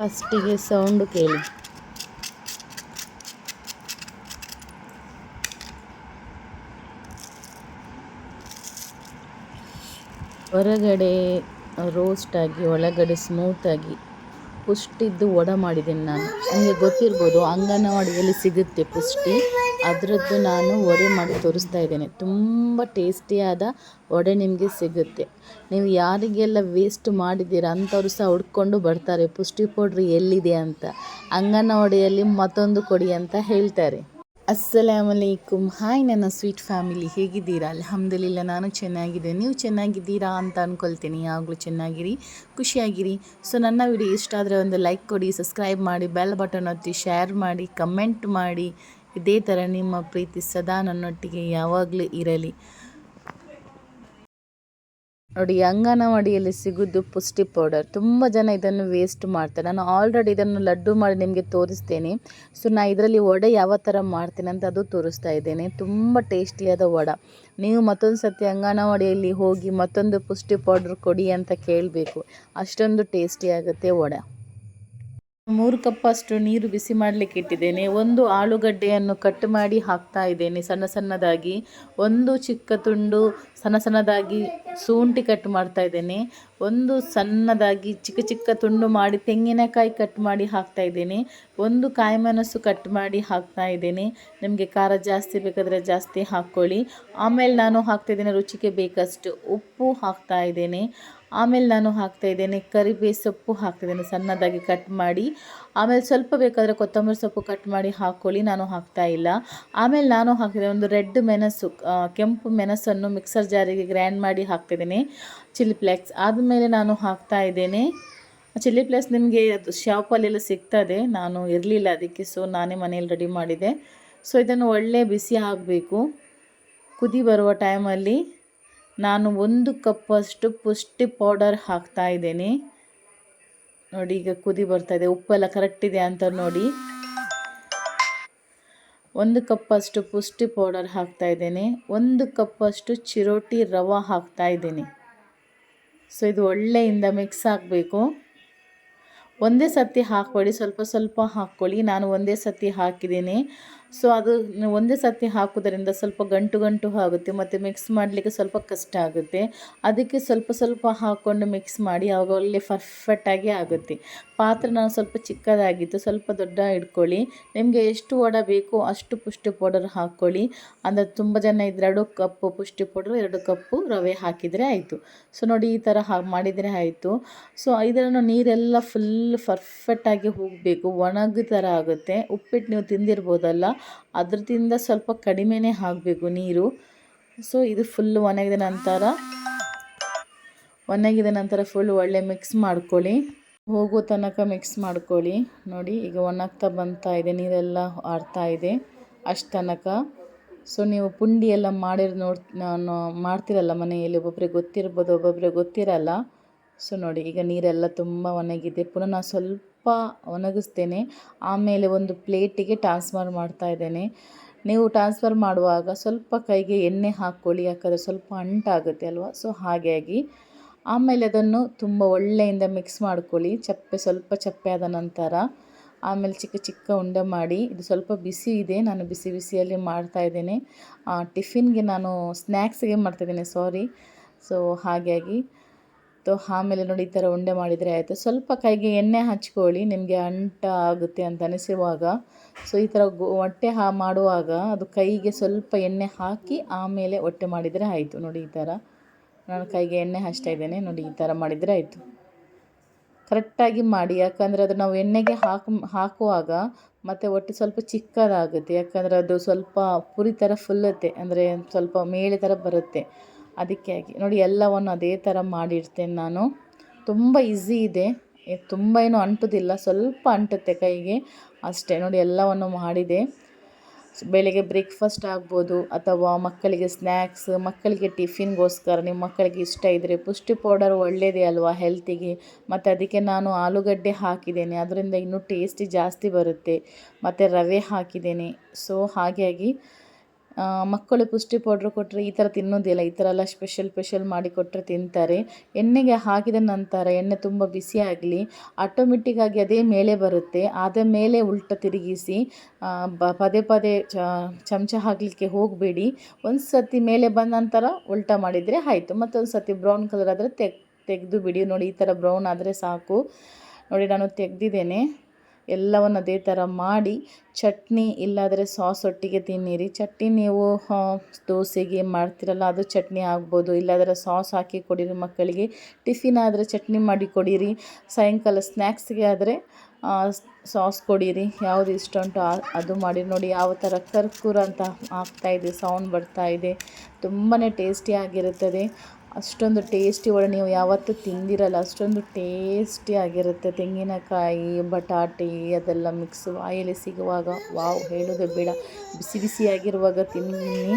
ಫಸ್ಟಿಗೆ ಸೌಂಡು ಕೇಳಿ. ಹೊರಗಡೆ ರೋಸ್ಟ್ ಆಗಿ, ಒಳಗಡೆ ಸ್ಮೂತಾಗಿ ಪುಷ್ಟಿದ್ದು ವಡೆ ಮಾಡಿದ್ದೀನಿ ನಾನು. ನಿಮಗೆ ಗೊತ್ತಿರ್ಬೋದು, ಅಂಗನವಾಡಿಯಲ್ಲಿ ಸಿಗುತ್ತೆ ಪುಷ್ಟಿ. ಅದರದ್ದು ನಾನು ವಡೆ ಮಾಡಿ ತೋರಿಸ್ತಾ ಇದ್ದೇನೆ. ತುಂಬ ಟೇಸ್ಟಿಯಾದ ವಡೆ ನಿಮಗೆ ಸಿಗುತ್ತೆ. ನೀವು ಯಾರಿಗೆಲ್ಲ ವೇಸ್ಟ್ ಮಾಡಿದ್ದೀರ ಅಂಥವ್ರು ಸಹ ಹುಡ್ಕೊಂಡು ಬರ್ತಾರೆ. ಪುಷ್ಟಿ ಪೌಡ್ರ್ ಎಲ್ಲಿದೆ ಅಂತ. ಅಂಗನವಾಡಿಯಲ್ಲಿ ಮತ್ತೊಂದು ಕೊಡಿ ಅಂತ ಹೇಳ್ತಾರೆ. ಅಸ್ಸಲಾಮಲೈಕುಮ್ ಹಾಯ್ ನನ್ನ ಸ್ವೀಟ್ ಫ್ಯಾಮಿಲಿ. ಹೇಗಿದ್ದೀರಾ? ಅಲ್ಹಮ್ದುಲಿಲ್ಲ, ನಾನು ಚೆನ್ನಾಗಿದ್ದೆ ನೀವು ಚೆನ್ನಾಗಿದ್ದೀರಾ ಅಂತ ಅಂದ್ಕೊಳ್ತೀನಿ ಯಾವಾಗಲೂ ಚೆನ್ನಾಗಿರಿ, ಖುಷಿಯಾಗಿರಿ. ಸೊ, ನನ್ನ ವಿಡಿಯೋ ಇಷ್ಟ ಆದರೆ ಒಂದು ಲೈಕ್ ಕೊಡಿ ಸಬ್ಸ್ಕ್ರೈಬ್ ಮಾಡಿ ಬೆಲ್ ಬಟನ್ ಒತ್ತಿ ಶೇರ್ ಮಾಡಿ ಕಮೆಂಟ್ ಮಾಡಿ. ಇದೇ ಥರ ನಿಮ್ಮ ಪ್ರೀತಿ ಸದಾ ನನ್ನೊಟ್ಟಿಗೆ ಯಾವಾಗಲೂ ಇರಲಿ. ನೋಡಿ ಅಂಗನವಾಡಿಯಲ್ಲಿ ಸಿಗೋದು ಪುಷ್ಟಿ ಪೌಡರ್. ತುಂಬ ಜನ ಇದನ್ನು ವೇಸ್ಟ್ ಮಾಡ್ತಾರೆ. ನಾನು ಆಲ್ರೆಡಿ ಇದನ್ನು ಲಡ್ಡು ಮಾಡಿ ನಿಮಗೆ ತೋರಿಸ್ತೇನೆ. ಸೊ ನಾನು ಇದರಲ್ಲಿ ವಡೆ ಯಾವ ಥರ ಮಾಡ್ತೇನೆ ಅಂತ ಅದು ತೋರಿಸ್ತಾ ಇದ್ದೇನೆ. ತುಂಬ ಟೇಸ್ಟಿಯಾದ ವಡೆ. ನೀವು ಮತ್ತೊಂದು ಸತಿ ಅಂಗನವಾಡಿಯಲ್ಲಿ ಹೋಗಿ ಮತ್ತೊಂದು ಪುಷ್ಟಿ ಪೌಡರ್ ಕೊಡಿ ಅಂತ ಕೇಳಬೇಕು. ಅಷ್ಟೊಂದು ಟೇಸ್ಟಿಯಾಗುತ್ತೆ ವಡೆ. ಮೂರು ಕಪ್ಪಷ್ಟು ನೀರು ಬಿಸಿ ಮಾಡಲಿಕ್ಕೆ ಇಟ್ಟಿದ್ದೇನೆ. ಒಂದು ಆಲೂಗಡ್ಡೆಯನ್ನು ಕಟ್ ಮಾಡಿ ಹಾಕ್ತಾ ಇದ್ದೇನೆ ಸಣ್ಣ ಸಣ್ಣದಾಗಿ. ಒಂದು ಚಿಕ್ಕ ತುಂಡು ಸಣ್ಣ ಸಣ್ಣದಾಗಿ ಶುಂಠಿ ಕಟ್ ಮಾಡ್ತಾ ಇದ್ದೇನೆ. ಒಂದು ಸಣ್ಣದಾಗಿ ಚಿಕ್ಕ ಚಿಕ್ಕ ತುಂಡು ಮಾಡಿ ತೆಂಗಿನಕಾಯಿ ಕಟ್ ಮಾಡಿ ಹಾಕ್ತಾ ಇದ್ದೇನೆ. ಒಂದು ಕಾಯಿಮೆಣಸು ಕಟ್ ಮಾಡಿ ಹಾಕ್ತಾ ಇದ್ದೇನೆ. ನಿಮಗೆ ಖಾರ ಜಾಸ್ತಿ ಬೇಕಾದರೆ ಜಾಸ್ತಿ ಹಾಕ್ಕೊಳ್ಳಿ. ಆಮೇಲೆ ನಾನು ಹಾಕ್ತಾ ಇದ್ದೇನೆ ರುಚಿಗೆ ಬೇಕಷ್ಟು ಉಪ್ಪು ಹಾಕ್ತಾ ಇದ್ದೇನೆ. ಆಮೇಲೆ ನಾನು ಹಾಕ್ತಾ ಇದ್ದೇನೆ ಕರಿಬೇವು ಸೊಪ್ಪು ಹಾಕ್ತಿದ್ದೇನೆ ಸಣ್ಣದಾಗಿ ಕಟ್ ಮಾಡಿ. ಆಮೇಲೆ ಸ್ವಲ್ಪ ಬೇಕಾದರೆ ಕೊತ್ತಂಬರಿ ಸೊಪ್ಪು ಕಟ್ ಮಾಡಿ ಹಾಕ್ಕೊಳ್ಳಿ ನಾನು ಹಾಕ್ತಾ ಇಲ್ಲ. ಆಮೇಲೆ ನಾನು ಹಾಕಿದೆ ಒಂದು ರೆಡ್ ಮೆಣಸು ಕೆಂಪು ಮೆಣಸನ್ನು ಮಿಕ್ಸರ್ ಜಾರಿಗೆ ಗ್ರ್ಯಾಂಡ್ ಮಾಡಿ ಹಾಕ್ತಿದ್ದೇನೆ ಚಿಲ್ಲಿ ಫ್ಲೇಕ್ಸ್ ಆದಮೇಲೆ ನಾನು ಹಾಕ್ತಾ ಇದ್ದೇನೆ. ಚಿಲ್ಲಿ ಫ್ಲೇಕ್ಸ್ ನಿಮಗೆ ಅದು ಶಾಪಲ್ಲೆಲ್ಲ ಸಿಗ್ತದೆ, ನಾನು ಇರಲಿಲ್ಲ ಅದಕ್ಕೆ ಸೊ ನಾನೇ ಮನೇಲಿ ರೆಡಿ ಮಾಡಿದೆ ಸೊ ಇದನ್ನು ಒಳ್ಳೆ ಬಿಸಿ ಆಗಬೇಕು. ಕುದಿ ಬರುವ ಟೈಮಲ್ಲಿ ನಾನು ಒಂದು ಕಪ್ಪಷ್ಟು ಪುಷ್ಟಿ ಪೌಡರ್ ಹಾಕ್ತಾ ಇದ್ದೇನೆ. ನೋಡಿ, ಈಗ ಕುದಿ ಬರ್ತಾ ಇದೆ. ಉಪ್ಪೆಲ್ಲ ಕರೆಕ್ಟ್ ಇದೆ ಅಂತ ನೋಡಿ. ಒಂದು ಕಪ್ಪಷ್ಟು ಪುಷ್ಟಿ ಪೌಡರ್ ಹಾಕ್ತಾ ಇದ್ದೇನೆ. ಒಂದು ಕಪ್ಪಷ್ಟು ಚಿರೋಟಿ ರವೆ ಹಾಕ್ತಾ ಇದ್ದೀನಿ. ಸೊ, ಇದು ಒಳ್ಳೆಯಿಂದ ಮಿಕ್ಸ್ ಆಗಬೇಕು. ಒಂದೇ ಸತಿ ಹಾಕ್ಬೇಡಿ. ಸ್ವಲ್ಪ ಸ್ವಲ್ಪ ಹಾಕ್ಕೊಳ್ಳಿ. ನಾನು ಒಂದೇ ಸತಿ ಹಾಕಿದ್ದೀನಿ. ಸೊ ಅದು ಒಂದೇ ಸರ್ತಿ ಹಾಕೋದರಿಂದ ಸ್ವಲ್ಪ ಗಂಟು ಗಂಟು ಆಗುತ್ತೆ, ಮತ್ತು ಮಿಕ್ಸ್ ಮಾಡಲಿಕ್ಕೆ ಸ್ವಲ್ಪ ಕಷ್ಟ ಆಗುತ್ತೆ. ಅದಕ್ಕೆ ಸ್ವಲ್ಪ ಸ್ವಲ್ಪ ಹಾಕ್ಕೊಂಡು ಮಿಕ್ಸ್ ಮಾಡಿ ಆವಾಗ ಒಳ್ಳೆ ಪರ್ಫೆಕ್ಟಾಗಿ ಆಗುತ್ತೆ. ಪಾತ್ರೆ ನಾನು ಸ್ವಲ್ಪ ಚಿಕ್ಕದಾಗಿತ್ತು, ಸ್ವಲ್ಪ ದೊಡ್ಡ ಇಟ್ಕೊಳ್ಳಿ. ನಿಮಗೆ ಎಷ್ಟು ವಡ ಬೇಕು ಅಷ್ಟು ಪುಷ್ಟಿ ಪೌಡರ್ ಹಾಕ್ಕೊಳ್ಳಿ. ಅಂದರೆ ತುಂಬ ಜನ ಎರಡು ಕಪ್ಪು ಪುಷ್ಟಿ ಪೌಡರ್, ಎರಡು ಕಪ್ಪು ರವೆ ಹಾಕಿದರೆ ಆಯಿತು. ಸೊ ನೋಡಿ ಈ ಥರ ಹಾ ಮಾಡಿದರೆ ಆಯಿತು. ಸೊ ಇದನ್ನು ನೀರೆಲ್ಲ ಫುಲ್ ಪರ್ಫೆಕ್ಟಾಗಿ ಹೋಗಬೇಕು. ಒಣಗ ಥರ ಆಗುತ್ತೆ. ಉಪ್ಪಿಟ್ಟು ನೀವು ತಿಂದಿರ್ಬೋದಲ್ಲ. ಅದ್ರದಿಂದ ಸ್ವಲ್ಪ ಕಡಿಮೆನೇ ಆಗಬೇಕು ನೀರು. ಸೊ ಇದು ಫುಲ್ ಒಣಗಿದ ನಂತರ ಒಣಗಿದ ನಂತರ ಫುಲ್ ಒಳ್ಳೆ ಮಿಕ್ಸ್ ಮಾಡ್ಕೊಳ್ಳಿ. ಹೋಗೋ ತನಕ ಮಿಕ್ಸ್ ಮಾಡ್ಕೊಳ್ಳಿ. ನೋಡಿ, ಈಗ ಒಣಗ್ತಾ ಬಂತಾ ಇದೆ, ನೀರೆಲ್ಲ ಆಡ್ತಾ ಇದೆ ಅಷ್ಟು ತನಕ. ಸೊ ನೀವು ಪುಂಡಿ ಎಲ್ಲ ಮಾಡಿರ್ ನೋಡಿ ಮಾಡ್ತಿರಲ್ಲ ಮನೆಯಲ್ಲಿ ಒಬ್ಬೊಬ್ಬರಿಗೆ ಗೊತ್ತಿರ್ಬೋದು ಒಬ್ಬೊಬ್ಬರಿಗೆ ಗೊತ್ತಿರಲ್ಲ. ಸೊ ನೋಡಿ, ಈಗ ನೀರೆಲ್ಲ ತುಂಬ ಒಣಗಿದೆ. ಪುನಃ ನಾನು ಸ್ವಲ್ಪ ಒಣಗಿಸ್ತೇನೆ. ಆಮೇಲೆ ಒಂದು ಪ್ಲೇಟಿಗೆ ಟ್ರಾನ್ಸ್ಫರ್ ಮಾಡ್ತಾ ಇದ್ದೇನೆ. ನೀವು ಟ್ರಾನ್ಸ್ಫರ್ ಮಾಡುವಾಗ ಸ್ವಲ್ಪ ಕೈಗೆ ಎಣ್ಣೆ ಹಾಕ್ಕೊಳ್ಳಿ, ಯಾಕಂದರೆ ಸ್ವಲ್ಪ ಅಂಟಾಗುತ್ತೆ ಅಲ್ವಾ? ಸೊ ಹಾಗಾಗಿ ಆಮೇಲೆ ಅದನ್ನು ತುಂಬ ಒಳ್ಳೆಯಿಂದ ಮಿಕ್ಸ್ ಮಾಡ್ಕೊಳ್ಳಿ. ಚಪ್ಪೆ, ಸ್ವಲ್ಪ ಚಪ್ಪೆ ಆದ ನಂತರ ಆಮೇಲೆ ಚಿಕ್ಕ ಚಿಕ್ಕ ಉಂಡೆ ಮಾಡಿ. ಇದು ಸ್ವಲ್ಪ ಬಿಸಿ ಇದೆ. ನಾನು ಬಿಸಿ ಬಿಸಿಯಲ್ಲಿ ಮಾಡ್ತಾ ಇದ್ದೇನೆ. ಟಿಫಿನ್ಗೆ ನಾನು ಸ್ನ್ಯಾಕ್ಸಿಗೆ ಮಾಡ್ತಾಯಿದ್ದೇನೆ ಸಾರಿ ಸೊ ಹಾಗಾಗಿ ಸೊ ಆಮೇಲೆ ನೋಡಿ ಈ ಥರ ಉಂಡೆ ಮಾಡಿದರೆ ಆಯಿತು. ಸ್ವಲ್ಪ ಕೈಗೆ ಎಣ್ಣೆ ಹಚ್ಕೊಳ್ಳಿ, ನಿಮಗೆ ಅಂಟ ಆಗುತ್ತೆ ಅಂತ ಅನಿಸುವಾಗ. ಸೊ ಈ ಥರ ಹೊಟ್ಟೆ ಹಾ, ಮಾಡುವಾಗ ಅದು ಕೈಗೆ ಸ್ವಲ್ಪ ಎಣ್ಣೆ ಹಾಕಿ ಆಮೇಲೆ ಹೊಟ್ಟೆ ಮಾಡಿದರೆ ಆಯಿತು. ನೋಡಿ ಈ ಥರ. ನಾನು ಕೈಗೆ ಎಣ್ಣೆ ಹಚ್ತಾ ಇದ್ದೇನೆ, ನೋಡಿ ಈ ಥರ ಮಾಡಿದರೆ ಆಯಿತು. ಕರೆಕ್ಟಾಗಿ ಮಾಡಿ, ಯಾಕಂದರೆ ಅದು ನಾವು ಎಣ್ಣೆಗೆ ಹಾಕು, ಹಾಕುವಾಗ ಮತ್ತು ಹೊಟ್ಟೆ ಸ್ವಲ್ಪ ಚಿಕ್ಕದಾಗುತ್ತೆ. ಯಾಕಂದರೆ ಅದು ಸ್ವಲ್ಪ ಪುರಿ ಥರ ಫುಲ್ಲತ್ತೆ ಅಂದರೆ ಸ್ವಲ್ಪ ಮೇಲೆ ಥರ ಬರುತ್ತೆ. ಅದಕ್ಕೆ ನೋಡಿ, ಎಲ್ಲವನ್ನು ಅದೇ ಥರ ಮಾಡಿರ್ತೇನೆ ನಾನು. ತುಂಬ ಈಸಿ ಇದೆ. ತುಂಬ ಏನು ಅಂಟೋದಿಲ್ಲ. ಸ್ವಲ್ಪ ಅಂಟುತ್ತೆ ಕೈಗೆ. ಅಷ್ಟೇ. ನೋಡಿ, ಎಲ್ಲವನ್ನು ಮಾಡಿದೆ. ಬೆಳಿಗ್ಗೆ ಬ್ರೇಕ್ಫಾಸ್ಟ್ ಆಗ್ಬೋದು, ಅಥವಾ ಮಕ್ಕಳಿಗೆ ಸ್ನ್ಯಾಕ್ಸ್ ಮಕ್ಕಳಿಗೆ ಟಿಫಿನ್ಗೋಸ್ಕರ, ನಿಮ್ಮ ಮಕ್ಕಳಿಗೆ ಇಷ್ಟ ಇದ್ದರೆ ಪುಷ್ಟಿ ಪೌಡರ್ ಒಳ್ಳೆಯದೇ ಅಲ್ವಾ ಹೆಲ್ತಿಗೆ? ಮತ್ತು ಅದಕ್ಕೆ ನಾನು ಆಲೂಗಡ್ಡೆ ಹಾಕಿದ್ದೇನೆ. ಅದರಿಂದ ಇನ್ನೂ ಟೇಸ್ಟಿ ಜಾಸ್ತಿ ಬರುತ್ತೆ. ಮತ್ತು ರವೆ ಹಾಕಿದ್ದೇನೆ. ಸೊ ಹಾಗಾಗಿ ಮಕ್ಕಳು ಪುಷ್ಟಿ ಪೌಡ್ರ್ ಕೊಟ್ಟರೆ ಈ ಥರ ತಿನ್ನೋದಿಲ್ಲ, ಈ ಥರ ಎಲ್ಲ ಸ್ಪೆಷಲ್ ಸ್ಪೆಷಲ್ ಮಾಡಿ ಕೊಟ್ಟರೆ ತಿಂತಾರೆ. ಎಣ್ಣೆಗೆ ಹಾಕಿದ ನಂತರ ಎಣ್ಣೆ ತುಂಬ ಬಿಸಿ ಆಗಲಿ ಆಟೋಮೆಟಿಕ್ಕಾಗಿ ಅದೇ ಮೇಲೆ ಬರುತ್ತೆ. ಆದ ಮೇಲೆ ಉಲ್ಟ ತಿರುಗಿಸಿ ಬ, ಪದೇ ಪದೇ ಚಮಚ ಹಾಕಲಿಕ್ಕೆ ಹೋಗಬೇಡಿ. ಒಂದು ಸತಿ ಮೇಲೆ ಬಂದ ನಂತರ ಉಲ್ಟ ಮಾಡಿದರೆ ಆಯಿತು. ಮತ್ತೊಂದು ಸತಿ ಬ್ರೌನ್ ಕಲರ್ ಆದರೆ ತೆಗ್, ತೆಗೆದು ಬಿಡಿ. ನೋಡಿ, ಈ ಥರ ಬ್ರೌನ್ ಆದರೆ ಸಾಕು. ನೋಡಿ, ನಾನು ತೆಗೆದಿದ್ದೇನೆ. ಎಲ್ಲವನ್ನು ಅದೇ ಥರ ಮಾಡಿ ಚಟ್ನಿ ಇಲ್ಲಾದರೆ ಸಾಸ್ ಒಟ್ಟಿಗೆ ತಿನ್ನಿರಿ. ಚಟ್ನಿ ನೀವು ದೋಸೆಗೆ ಮಾಡ್ತಿರಲ್ಲ, ಅದು ಚಟ್ನಿ ಆಗ್ಬೋದು. ಇಲ್ಲಾದರೆ ಸಾಸ್ ಹಾಕಿ ಕೊಡಿರಿ ಮಕ್ಕಳಿಗೆ. ಟಿಫಿನ್ ಆದರೆ ಚಟ್ನಿ ಮಾಡಿ ಕೊಡಿರಿ. ಸಾಯಂಕಾಲ ಸ್ನ್ಯಾಕ್ಸ್ಗೆ ಆದರೆ ಸಾಸ್ ಕೊಡಿರಿ. ಯಾವುದು ಇಷ್ಟ ಉಂಟು ಅದು ಮಾಡಿ ನೋಡಿ. ಯಾವ ಥರ ಕರ್ಕೂರ ಅಂತ ಆಗ್ತಾಯಿದೆ ಸೌಂಡ್ ಬರ್ತಾ ಇದೆ. ತುಂಬಾ ಟೇಸ್ಟಿಯಾಗಿರುತ್ತದೆ ಅಷ್ಟೊಂದು ಟೇಸ್ಟಿ ಒಳ ನೀವು ಯಾವತ್ತೂ ತಿಂದಿರಲ್ಲ. ಅಷ್ಟೊಂದು ಟೇಸ್ಟಿ ಆಗಿರುತ್ತೆ ತೆಂಗಿನಕಾಯಿ, ಬಟಾಟೆ ಅದೆಲ್ಲ ಮಿಕ್ಸ್ ಬಾಯಲ್ಲಿ ಸಿಗುವಾಗ. ವಾವ್, ಹೇಳೋದೇ ಬೇಡ. ಬಿಸಿ ಬಿಸಿಯಾಗಿರುವಾಗ ತಿನ್ನಿ.